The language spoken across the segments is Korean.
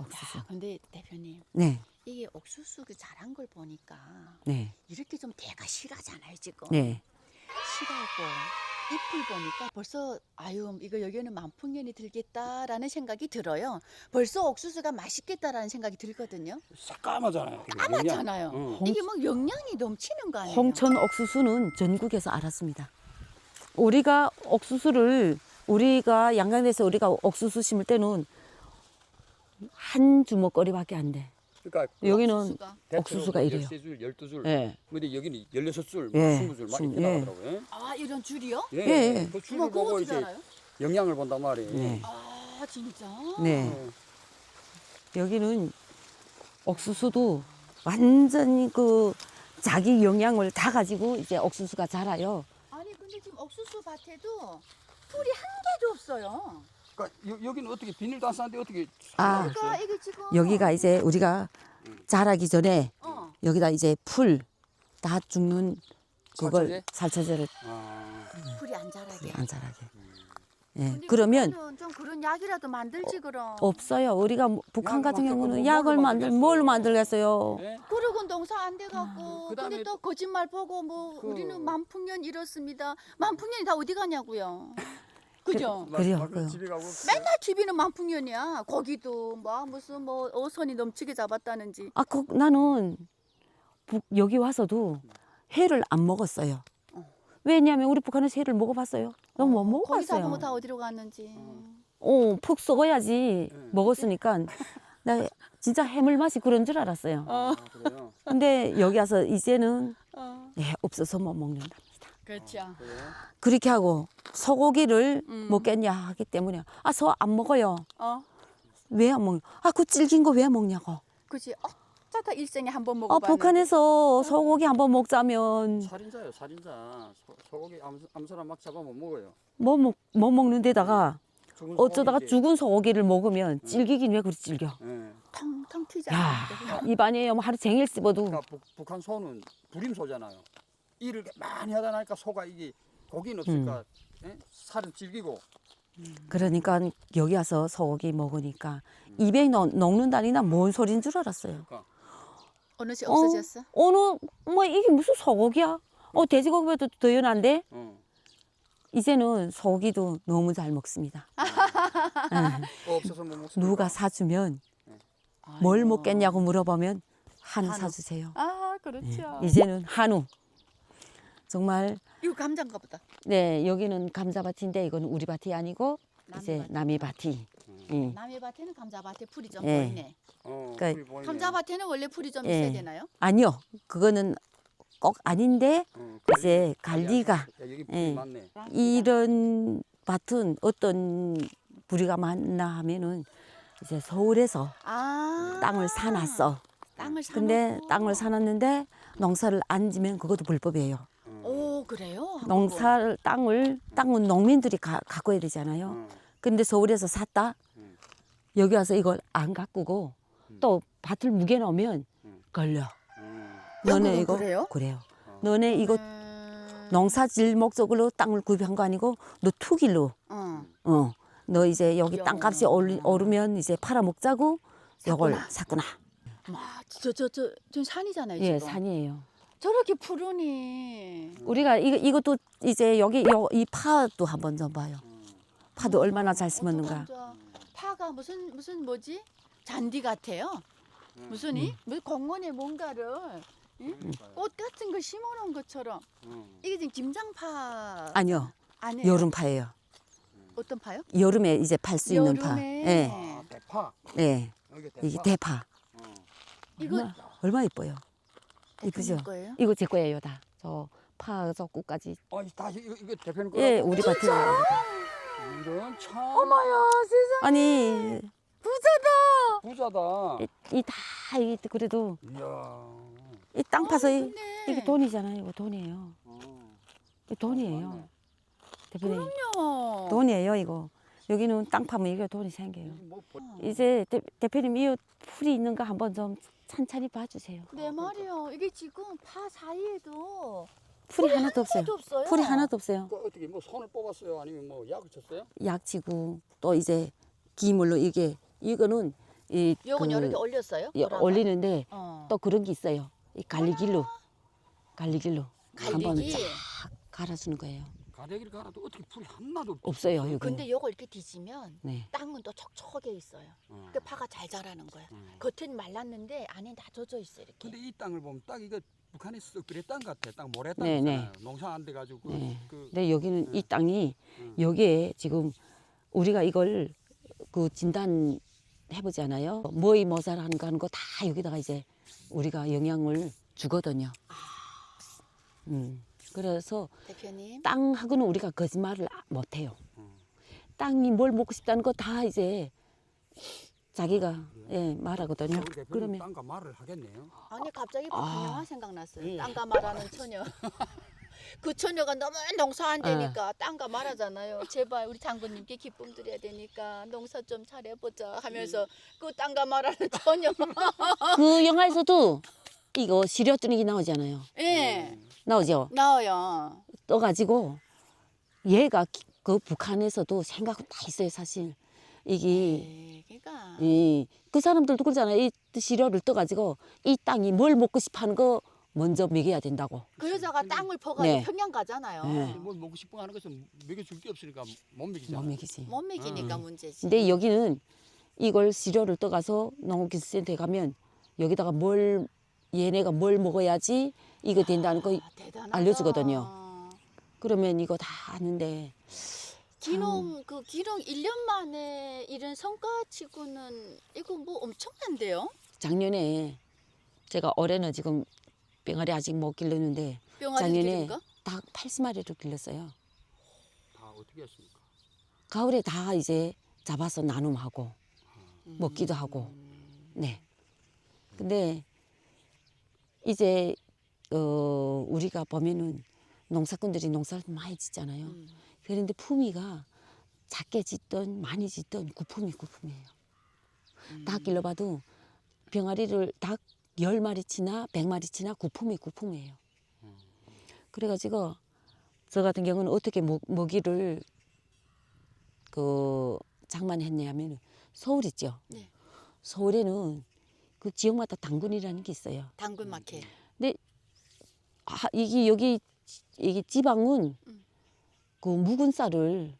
옥수수. 근데 대표님 네, 이게 옥수수 그 자란 걸 보니까 네, 이렇게 좀 대가 실하잖아요 지금. 네. 실하고 잎을 보니까 벌써 아유 이거 여기는 만풍년이 들겠다라는 생각이 들어요. 벌써 옥수수가 맛있겠다라는 생각이 들거든요. 새까맣잖아요. 이거 까맣잖아요. 영양. 응. 홍- 이게 막 영양이 넘치는 거 아니에요? 홍천 옥수수는 전국에서 알았습니다. 우리가 옥수수를 우리가 양강에서 우리가 옥수수 심을 때는 한 주먹거리밖에 안 돼. 그러니까 여기는 옥수수가. 옥수수가 이래요. 13줄, 12줄. 예. 근데 여기는 16줄, 예, 20줄 막 중- 이렇게 예. 나가더라고요. 아 이런 줄이요? 예. 예. 그 줄을 보고 이제 알아요? 영양을 본단 말이에요. 네. 아 진짜? 네. 어. 여기는 옥수수도 완전히 그 자기 영양을 다 가지고 이제 옥수수가 자라요. 아니 근데 지금 옥수수 밭에도 풀이 한 개도 없어요. 그러니까 여, 여기는 어떻게 비닐도 안 쌌는데 어떻게 아. 그러니까 이게 지금 여기가 이제 우리가 자라기 전에 어. 여기다 이제 풀 다 죽는 그걸 살처제를 아, 풀이 안 자라게. 안 자라게. 예. 근데 그러면 그거는 좀 그런 약이라도 만들지 그럼. 없어요. 우리가 뭐- 북한 약을 같은 만들 경우는 거 약을 뭘 만들 뭘 만들겠어요. 예? 그러고 농사 안 돼갖고 그다음에 근데 또 거짓말 보고 뭐 그- 우리는 만풍년 이렇습니다. 만풍년이 다 어디 가냐고요. 그죠? 막- 그래요, 막 그래요. 집에 가고 맨날 TV는 만풍년이야. 거기도 뭐 무슨 뭐 어선이 넘치게 잡았다는지. 아, 그, 나는 북, 여기 와서도 회를 안 먹었어요. 왜냐하면 우리 북한에서 회를 먹어봤어요. 너무 못 어, 거기 거 먹어봤어요. 다 어디로 갔는지. 어, 푹 썩어야지 네. 먹었으니까 나 진짜 해물 맛이 그런 줄 알았어요. 아, 그래요? 근데 여기 와서 이제는 어, 예, 없어서 못 먹는답니다. 그렇죠. 그래요? 그렇게 하고 소고기를 음. 먹겠냐 하기 때문에 아 소 안 먹어요. 어, 왜 안 먹냐? 아그 질긴 거 왜 먹냐고. 그지. 어쩌다 일생에 한 번 아 먹어봤는데. 북한에서 소고기 한번 먹자면 살인자요, 살인자. 소, 소고기 아무, 아무 사람 막 잡아 못 먹어요. 뭐먹못 먹는 데다가 죽은 어쩌다가. 죽은 소고기를 먹으면 질기긴 왜 그리 질겨? 예. 텅텅 야 튀잖아. 입안에 뭐 하루 종일 씹어도 그러니까 북, 북한 소는 불임소잖아요. 일을 많이 하다 나니까 소가 이게 고기는 없으니까 음. 예? 살은 질기고 그러니까 여기 와서 소고기 먹으니까 입에 넣, 녹는다니나 뭔 소린 줄 알았어요. 그러니까 어느 시 어, 없어졌어? 어느 뭐 이게 무슨 소고기야? 어 돼지고기보다 더 연한데 어. 이제는 소고기도 너무 잘 먹습니다. 예. 어, 없어서 못 먹습니다. 누가 사주면 뭘 먹겠냐고 물어보면 한우 한우. 사주세요. 아 예. 그렇죠. 이제는 한우. 정말 이거 감자인가 보다. 네 여기는 감자밭인데 이건 우리 밭이 아니고 이제 남의 남의 밭이. 예. 남의 밭에는 감자밭에 풀이 좀 예. 보이네. 어, 그러니까 불이 보이네. 감자밭에는 원래 풀이 좀 예. 있어야 되나요? 아니요 그거는 꼭 아닌데 어, 이제 관리- 관리가 야, 여기 예. 많네. 이런 밭은 어떤 부리가 많나 하면은 이제 서울에서 아 땅을 사놨어. 땅을 사. 근데 땅을 사놨는데 농사를 안 지면 그것도 불법이에요. 오 그래요? 농사를 땅을 땅은 농민들이 가, 가꿔야 되잖아요. 어. 근데 서울에서 샀다. 음. 여기 와서 이걸 안 가꾸고 또 밭을 무게 넣으면 음. 걸려. 음. 너네 이거 그래요? 그래요. 어. 너네 이거 음, 농사질 목적으로 땅을 구입한 거 아니고 너 투기로 어. 어. 너 이제 여기 야. 땅값이 오르, 오르면 이제 팔아 먹자고 이걸 샀구나. 샀구나. 저저 저 저 산이잖아요. 예, 지금. 산이에요. 저렇게 푸르니. 우리가 이거 이것도 이제 여기 요, 이 파도 한번 좀 봐요. 파도 얼마나 잘 심었는가. 파가 무슨 무슨 뭐지? 잔디 같아요. 무슨 음. 이? 무슨 공원에 뭔가를 그러니까요. 꽃 같은 거 심어놓은 것처럼 음. 이게 지금 김장파 아니요, 아니에요? 여름 파예요. 어떤 파요? 여름에 이제 팔 수 있는 파. 여름에. 아, 예, 대파. 예. 여기 대파. 이게 대파. 어. 이거 얼마, 얼마 이뻐요. 대표님 이쁘죠? 거예요? 이거 제 거예요 다. 저 파, 저 꽃까지. 어, 다 이거, 이거 대표님 거라고? 예, 우리 밭에. 이런 참 어머야 세상 아니 부자다. 부자다. 이다 이 그래도 이야. 이 땅 파서 이, 이게 돈이잖아요. 이거 돈이에요. 어. 이거 돈이에요. 맞네. 대표님 그럼요. 돈이에요 이거. 여기는 땅 파면 이게 돈이 생겨요. 뭐 보- 이제 대, 대표님 이 풀이 있는가 한번 좀 찬찬히 봐주세요. 내 말이요. 이게 지금 파 사이에도 풀이 하나도 없어요. 없어요. 풀이 하나도 없어요. 그 어떻게 뭐 손을 뽑았어요? 아니면 뭐 약을 쳤어요? 약지고 또 이제 기물로 이게 이거는 이 요건 그 여러 개 올렸어요? 예, 보라가? 올리는데 어. 또 그런 게 있어요. 이 갈리길로 갈리길로 갈리기. 쫙 갈아주는 거예요. 가래기를 갈아도 어떻게 풀이 하나도 없- 없어요 여기. 근데 요걸 이렇게 뒤지면 네. 땅은 또 촉촉하게 있어요. 어. 그 파가 잘 자라는 거야. 어. 겉은 말랐는데 안에 다 젖어 있어 이렇게. 근데 이 땅을 보면 딱 이거 북한의 썩그레 땅 같아. 딱 모래 땅 네, 네. 있잖아요. 농사 안 돼가지고 그, 네. 그 근데 여기는 이 땅이 음. 여기에 지금 우리가 이걸 그 진단 해보잖아요. 뭐이 모자라는 거 하는 거 다 여기다가 이제 우리가 영향을 주거든요. 음. 그래서 대표님. 땅하고는 우리가 거짓말을 못 해요. 음. 땅이 뭘 먹고 싶다는 거 다 이제 자기가 예, 말하거든요. 대표님 그러면 땅과 말을 하겠네요. 아니 갑자기 아. 박한영화 생각났어요. 예. 땅가 말하는 처녀. 그 처녀가 너무 농사 안 되니까 땅가 말하잖아요. 제발 우리 장군님께 기쁨 드려야 되니까 농사 좀 잘해보자 하면서 그 땅가 말하는 처녀. 그 영화에서도 이거 시려뜨리기 나오잖아요. 예. 나오죠. 나와요. 떠가지고 얘가 기- 그 북한에서도 생각은 다 있어요 사실 이게 예, 그러니까 이, 그 사람들도 그러잖아요 이 시료를 떠가지고 이 땅이 뭘 먹고 싶어하는 거 먼저 먹여야 된다고 그 여자가 땅을 퍼가지고 네. 평양 가잖아요. 네. 뭐 먹고 싶어 하는 것은 먹여줄 게 없으니까 못 먹이잖아. 못 먹이지 못 먹이니까 음. 문제지. 근데 여기는 이걸 시료를 떠가서 농업기술센터에 가면 여기다가 뭘 얘네가 뭘 먹어야지 이거 된다는 거 아, 대단하다. 알려주거든요. 그러면 이거 다 아는데 기농 그 기농 1년 만에 이런 성과치고는 이거 뭐 엄청난데요? 작년에 제가 올해는 지금 병아리 아직 못 길렀는데 병아리 작년에 기른 거? 닭 80마리를 길렀어요. 다 어떻게 했습니까? 가을에 다 이제 잡아서 나눔하고 먹기도 하고. 네. 근데 이제 어 우리가 보면은 농사꾼들이 농사를 많이 짓잖아요. 음. 그런데 품위가 작게 짓던 많이 짓던 구품이 구품이에요. 음. 닭 길러봐도 병아리를 닭 열마리 치나 백마리 치나 구품이 구품이에요. 그래가지고 저 같은 경우는 어떻게 먹, 먹이를 그 장만했냐면 서울 있죠. 네. 서울에는 그 지역마다 당군이라는 게 있어요. 당근 마켓. 아, 이게 여기 이게 지방은 음. 그 묵은 쌀을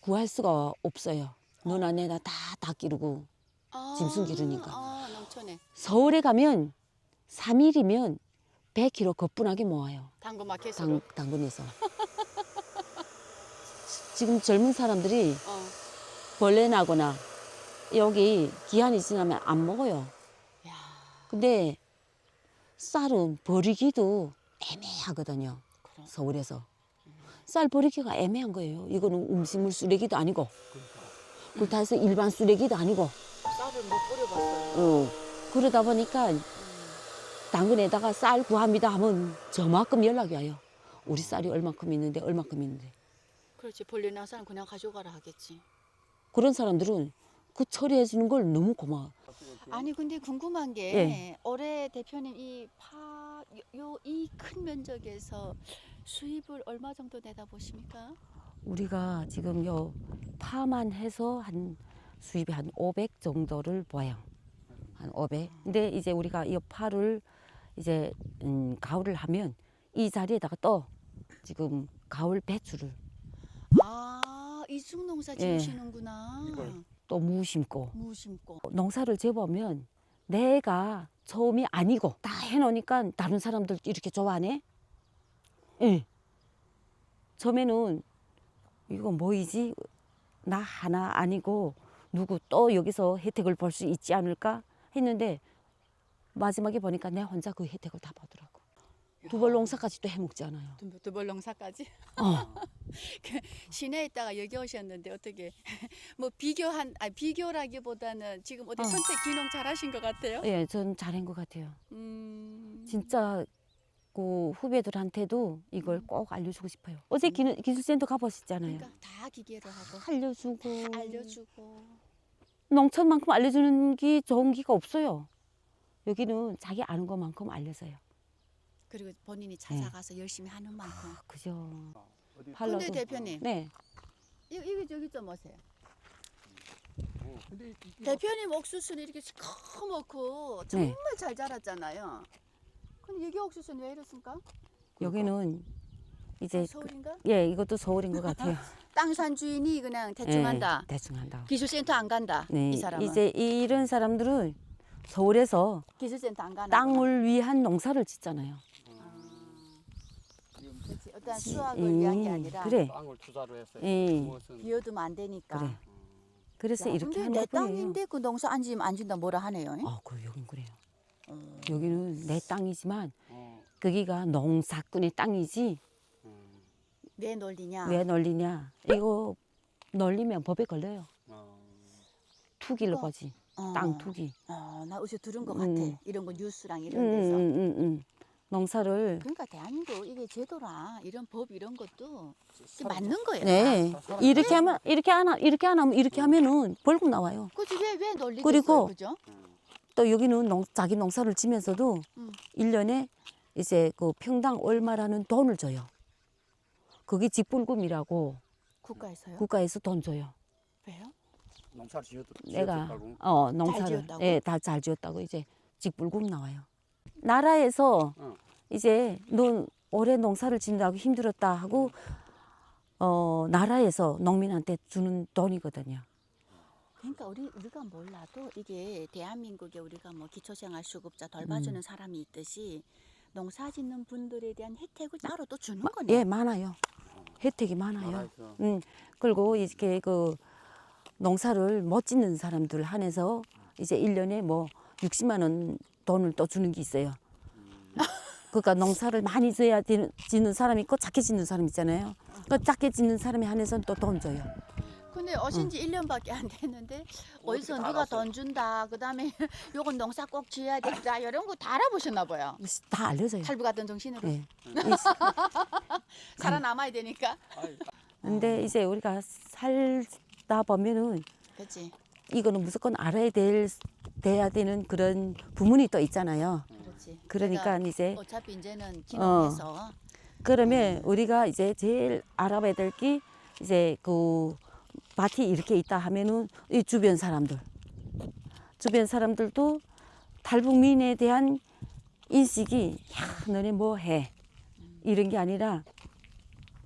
구할 수가 없어요. 너나 내나 다다 기르고 아, 짐승 기르니까. 아, 농촌에 서울에 가면 3일이면 100kg 거뿐하게 모아요. 당근 마켓으로. 당, 당근에서. 지금 젊은 사람들이 어. 벌레 나거나 여기 기한이 지나면 안 먹어요. 야, 근데 쌀은 버리기도 애매하거든요. 서울에서. 쌀 버리기가 애매한 거예요. 이거는 음식물 쓰레기도 아니고, 그렇다 해서 일반 쓰레기도 아니고, 쌀을 못 뿌려봤어요. 어. 그러다 보니까 음. 당근에다가 쌀 구합니다 하면 저만큼 연락이 와요. 우리 쌀이 얼만큼 있는데, 얼만큼 있는데. 그렇지 벌레 난 사람 그냥 가져가라 하겠지. 그런 사람들은 그 처리해 주는 걸 너무 고마워. 아니 근데 궁금한 게 예. 올해 대표님 이 파 요 이 큰 면적에서 수입을 얼마 정도 내다 보십니까? 우리가 지금 요 파만 해서 한 수입이 한 500 정도를 봐요. 한 500. 근데 이제 우리가 이 파를 이제 음, 가을을 하면 이 자리에다가 또 지금 가을 배추를 아 이중 농사 예. 지으시는구나. 이걸. 또 무 심고 무 심고. 농사를 재보면 내가 처음이 아니고 다 해놓으니까 다른 사람들 이렇게 좋아하네. 응. 처음에는 이거 뭐이지? 나 하나 아니고 누구 또 여기서 혜택을 볼 수 있지 않을까 했는데 마지막에 보니까 내 혼자 그 혜택을 다 보더라고. 두벌 농사까지 또 해먹지 않아요. 두벌 농사까지 어. 시내에 있다가 여기 오셨는데 어떻게 뭐 비교한 아 비교라기보다는 지금 어디 어. 선택 기농 잘하신 것 같아요. 예, 전 잘한 것 같아요. 음. 진짜 그 후배들한테도 이걸 꼭 알려주고 싶어요. 어제 기, 기술센터 가보셨잖아요. 그러니까 다 기계로 하고 알려주고 다 알려주고. 농촌만큼 알려주는 게 좋은 기가 없어요. 여기는 자기 아는 것만큼 알려줘요. 그리고 본인이 찾아가서 열심히 하는 만큼. 아, 그죠. 어디 팔- 근데 대표님 네. 이- 이거 저기 좀 오세요. 근데 이- 이- 대표님 옥수수는 이렇게 시커멓고 정말 잘 자랐잖아요. 근데 여기 옥수수는 왜 이렇습니까? 여기는 이제 서울인가? 예 이것도 서울인 것 같아요. 땅산 주인이 그냥 대충 예, 한다. 대충 한다. 기술센터 안 간다. 네, 이 사람은 이제 이런 사람들은 서울에서 기술센터 안 가는 땅을 위한 농사를 짓잖아요. 어떤 수학을 위한 게 음, 아니라 그래. 땅을 투자로 했어요. 예. 무엇은 비워두면 안 되니까. 그래. 그래서 야, 이렇게 근데 하는 내 거예요. 땅인데 그 농사 안 지면 안 준다 뭐라 하네요. 어, 그 여긴 그래요. 어. 여기는 내 땅이지만 어, 거기가 농사꾼의 땅이지 음, 왜 놀리냐? 왜 널리냐? 이거 널리면 법에 걸려요. 어, 투기를 어. 거지. 어. 땅 투기. 어, 나 어디서 들은 것 음. 같아. 이런 거 뉴스랑 응, 이런 데서. 응, 응, 응. 농사를 그러니까 대한민국 이게 제도랑 이런 법 이런 것도 맞는 거예요. 네. 이렇게 하면 이렇게 안 하, 이렇게 안 하면 이렇게 하면은 벌금 나와요. 그지 왜왜 놀리겠어요, 그리고 그죠? 음. 또 여기는 농, 자기 농사를 지면서도 음. 일년에 이제 그 평당 얼마라는 돈을 줘요. 그게 직불금이라고 국가에서요? 국가에서 돈 줘요. 왜요? 농사를 지었 내가 지었다고. 어 농사를 지었다고? 예, 다 잘 지었다고 이제 직불금 나와요. 나라에서 어. 이제 넌 올해 농사를 짓는다고 힘들었다 하고 어 나라에서 농민한테 주는 돈이거든요. 그러니까 우리 우리가 몰라도 이게 대한민국에 우리가 뭐 기초생활 수급자 돌봐주는 음. 사람이 있듯이 농사 짓는 분들에 대한 혜택을 따로 또 주는 거네. 예, 많아요. 혜택이 많아요. 나라에서 음, 그리고 이렇게 그 농사를 못 짓는 사람들 한해서 이제 일년에뭐 60만 원 돈을 또 주는 게 있어요. 그러니까 농사를 많이 져야 되는, 짓는 사람이 있고 작게 짓는 사람 있잖아요. 그 작게 짓는 사람이 한해서는 또 돈 줘요. 근데 오신 지 1년밖에 안 됐는데 어디서 어떻게 다 누가? 돈 준다. 그다음에 요건 농사 꼭 지어야 된다. 이런 거 다 알아보셨나 봐요. 다 알려져요. 탈부 같은 정신으로 예. 살아남아야 되니까. 근데 이제 우리가 살다 보면은 그렇지. 이거는 무조건 알아야 될 돼야 되는 그런 부문이 또 있잖아요. 그렇지. 그러니까 내가 이제 어차피 이제는 기농해서. 그러면 우리가 이제 제일 알아봐야 될 게 이제 그 밭이 이렇게 있다 하면은 이 주변 사람들. 주변 사람들도 탈북민에 대한 인식이 야 너네 뭐 해? 이런 게 아니라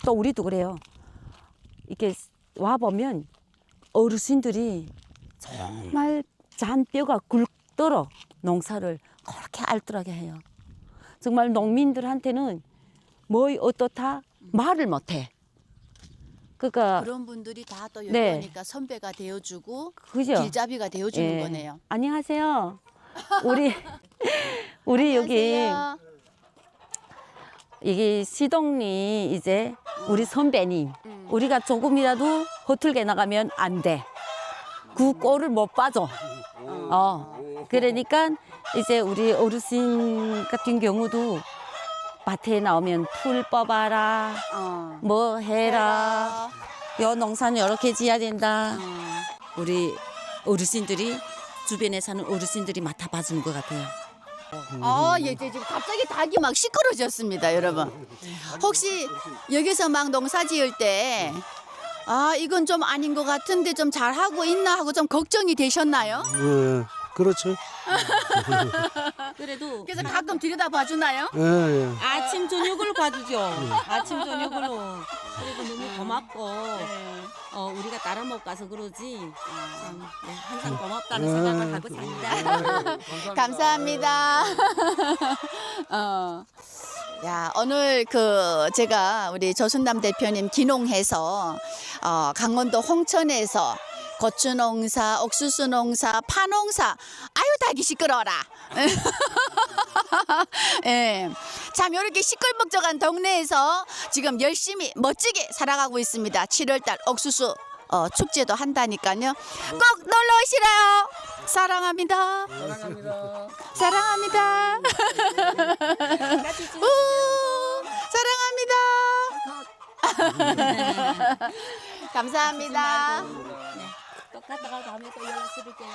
또 우리도 그래요. 이렇게 와 보면 어르신들이 정말 잔뼈가 굵도록 농사를 그렇게 알뜰하게 해요 정말 농민들한테는 뭐이 어떻다 말을 못해. 그러니까 그런 분들이 다 또 네. 여기니까 선배가 되어주고 그죠? 길잡이가 되어주는 예. 거네요. 안녕하세요. 우리 우리 여기 안녕하세요. 이게 시동리 이제 우리 선배님 음. 우리가 조금이라도 허틀게 나가면 안 돼. 그 꼴을 못 빠져. 어. 그러니까 이제 우리 어르신 같은 경우도 밭에 나오면 풀 뽑아라. 어. 뭐 해라. 요 농사는 이렇게 지어야 된다. 어. 우리 어르신들이 주변에 사는 어르신들이 맡아 봐 주는 것 같아요. 아, 예, 이제 지금 갑자기 닭이 막 시끄러졌습니다, 여러분. 혹시 여기서 막 농사 지을 때, 아, 이건 좀 아닌 것 같은데 좀 잘하고 있나 하고 좀 걱정이 되셨나요? 예, 그렇죠. 그래도 그래서 가끔 들여다 봐주나요? 예, 예. 아침 저녁을 봐주죠. 아침 저녁으로. 그리고 너무 고맙고 어, 우리가 따라 못 가서 그러지. 참, 네, 항상 고맙다는 생각을 하고 삽니다. 감사합니다. 어. 야, 오늘 그 제가 우리 조순남 대표님 기농해서 어, 강원도 홍천에서 고추 농사, 옥수수 농사, 파 농사, 아유 닭이 시끄러워라. 예. 참 이렇게 시끌벅적한 동네에서 지금 열심히 멋지게 살아가고 있습니다. 7월달 옥수수 어, 축제도 한다니까요. 꼭 놀러 오시라요. 사랑합니다. 사랑합니다. 사랑합니다. 우, 사랑합니다. 감사합니다. 똑같다가 다음에 또 연락 드릴게요.